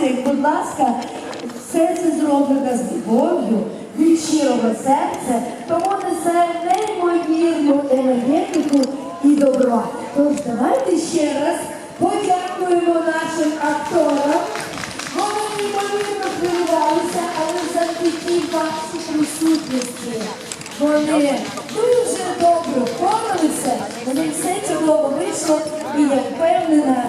декораціях, будь ласка, все це зроблено з любов'ю, від щирого серця, тому несе неймовірну енергетику і добро. Тож давайте ще раз подякуємо нашим акторам. Вони неймовірно хвилювалися, але завдяки вашій присутності. Вони і я впевнена,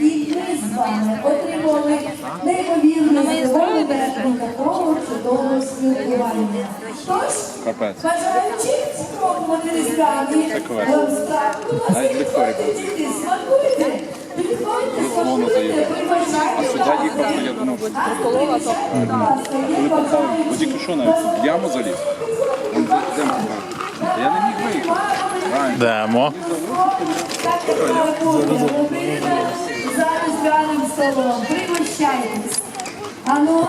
і і ми з вами отримали неймовірне задоволення від такого чудового спілкування. Тож, бажаючи спробувати різдвяні легко підходьте, діти, смакуйте, підходьте, смакуйте, заїхав. пригощайте. А сюди їхав, то я думав, що А, пригощайте, будь ласка, є бажаючі. Ну тільки що навіть яму заліз. Я не міг виїхати. Йдемо. Зараз різдвяним столом. Пригощайтесь. Ану,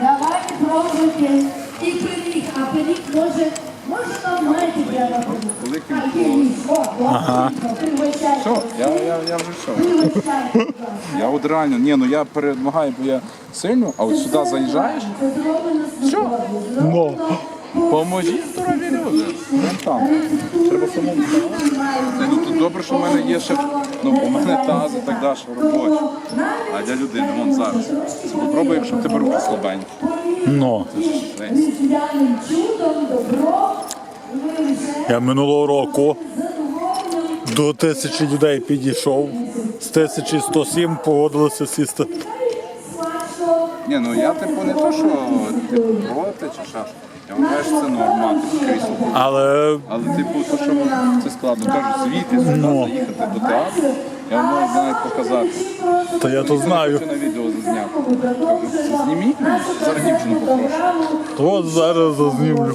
давайте пробуйте. І пиріг, а пиріг може, може нам маєте треба. Великим А, пиріг, о, о, пригощайтесь. Все, я, я, я вже все. Пригощайтесь. Я от реально, ні, ну я перемагаю, бо я сильно, а от сюди заїжджаєш, Це зроблено з любов'ю, зроблено поможіть здорові люди. Вон там. Треба самому. Ну тут добре, що в мене є ще, ну у мене таз і так далі робочі. А для людини, вон зараз. Попробуй, якщо в тебе руки слабенькі. Ну. Це ж жесть. Я минулого року до тисячі людей підійшов. З 1107 погодилися сісти. Ні, ну я типу не то, що типу проти чи що. Я вважаю, що це норма, типу крісло. Але Але типу, то, що це складно. Кажуть, звідти сюди заїхати до театру, я вам навіть знаю показати. то я то знаю. Хочу на відео зазняв. Кажу, зніміть мені, зараз дівчину попрошу. То от зараз зазнімлю.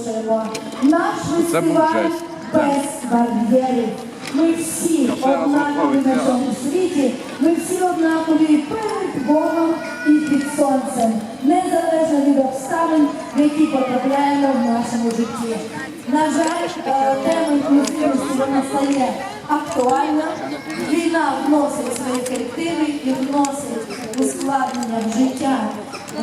Це був жесть. без бар'єрів. Ми всі однакові на цьому світі. Ми всі однакові перед Богом і під сонцем. Які потрапляємо в нашому житті. На жаль, е, тема інклюзивності вона стає актуальна. Війна вносить свої корективи і вносить ускладнення в життя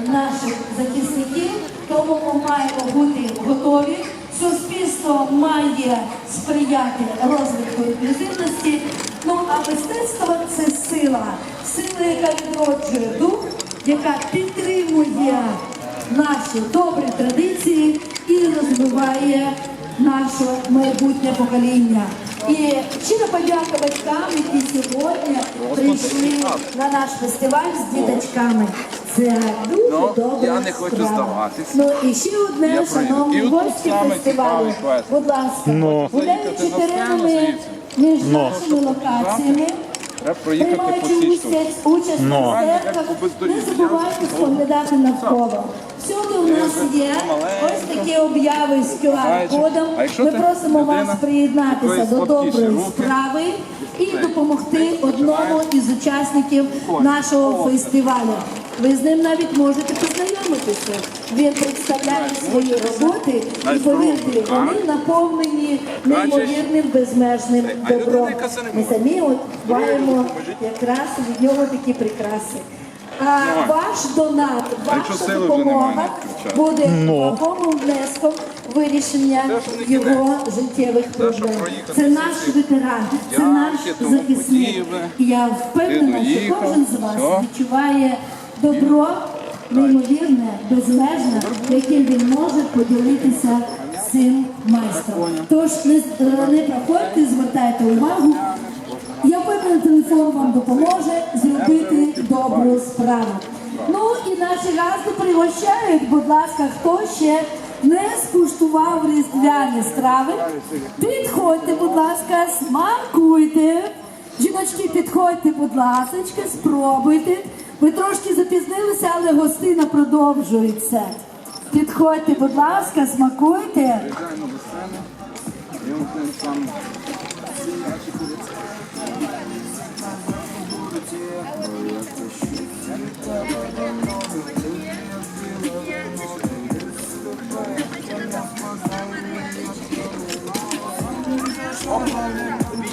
наших захисників, тому ми маємо бути готові. Суспільство має сприяти розвитку інклюзивності. Ну а мистецтво це сила, сила, яка відроджує дух, яка підтримує наші добрі традиції і розвиває наше майбутнє покоління. І щиро подяка батькам, які сьогодні прийшли на наш фестиваль з діточками. Це дуже Ну, добра я не хочу справа. здаватись. Ну і ще одне, Я прийду. шановні І от тут гості саме фестивалю. цікавий квест. Будь ласка, Ну. гуляючи теренами між Ну. нашими локаціями. Треба проїхати по Приймаючи цій штуці. участь, участь Ну. в концертах, не забувайте споглядати навколо. Всюди у нас є ось такі обяви з QR-кодом. Ми просимо вас приєднатися до доброї справи і допомогти одному із учасників нашого фестивалю. Ви з ним навіть можете познайомитися. Він представляє свої роботи і повірте, вони наповнені неймовірним безмежним добром. Ми самі от маємо якраз від нього такі прикраси. А ваш донат, ваша допомога буде вагомим внеском вирішення його життєвих проблем. Це наш ветеран, це наш захисник. І я впевнена, що кожен з вас відчуває добро, неймовірне, безмежне, яким він може поділитися з цим майстром. Тож не, не проходьте, звертайте увагу. Я впевнена, телефон вам допоможе зробити добру справу. Ну і наші гасти пригощають, будь ласка, хто ще не скуштував різдвяні страви, підходьте, будь ласка, смакуйте. Жіночки, підходьте, будь ласка, спробуйте. Ви трошки запізнилися, але гостина продовжується. Підходьте, будь ласка, смакуйте. Приїжджаємо до сцени.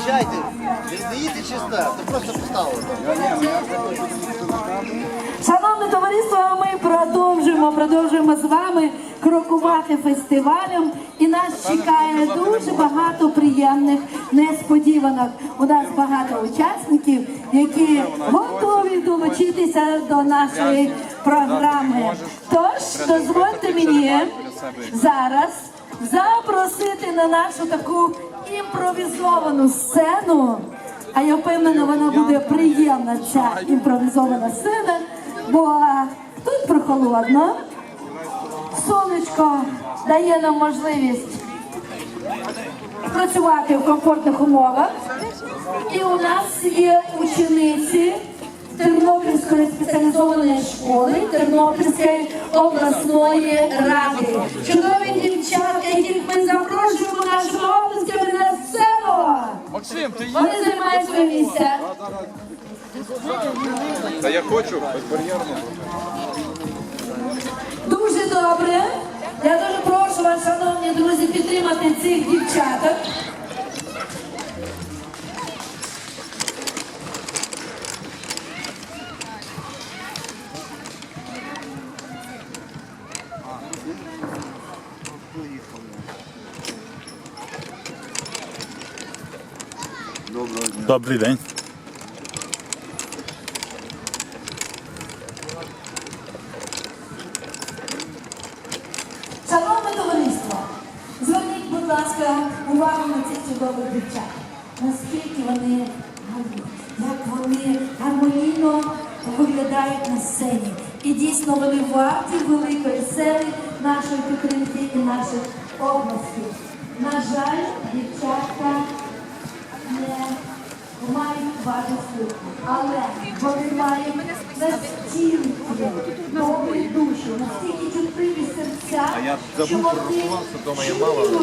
Обіцяйте, не здаєте чисто, то просто поставили. Камеру. товариство, ми продовжуємо, продовжуємо з вами крокувати фестивалем. І нас чекає дуже багато приємних несподіванок. У нас багато учасників, які готові долучитися до нашої програми. Тож дозвольте мені зараз запросити на нашу таку імпровізовану сцену. А я впевнена, вона буде приємна, ця імпровізована сцена, бо тут прохолодно. Сонечко дає нам можливість працювати в комфортних умовах. І у нас є учениці Тернопільської спеціалізованої школи Тернопільської обласної ради. Чудові дівчатка, яких ми запрошуємо нашими обласками на сцену. Максим, ти Вони займають своє місце. Та я хочу безбар'єрно. Дуже добре. Я дуже прошу вас, шановні друзі, підтримати цих дівчаток. Добрий день. Шановне товариство, зверніть, будь ласка, увагу на цих чудових дівчат. Наскільки вони гарні, як вони гармонійно виглядають на сцені. І дійсно вони варті великої сили нашої підтримки і наших областей. На жаль, дівчатка не мають важкості, але вони мають настільки добрі душі, настільки чутливі серця, А я що вони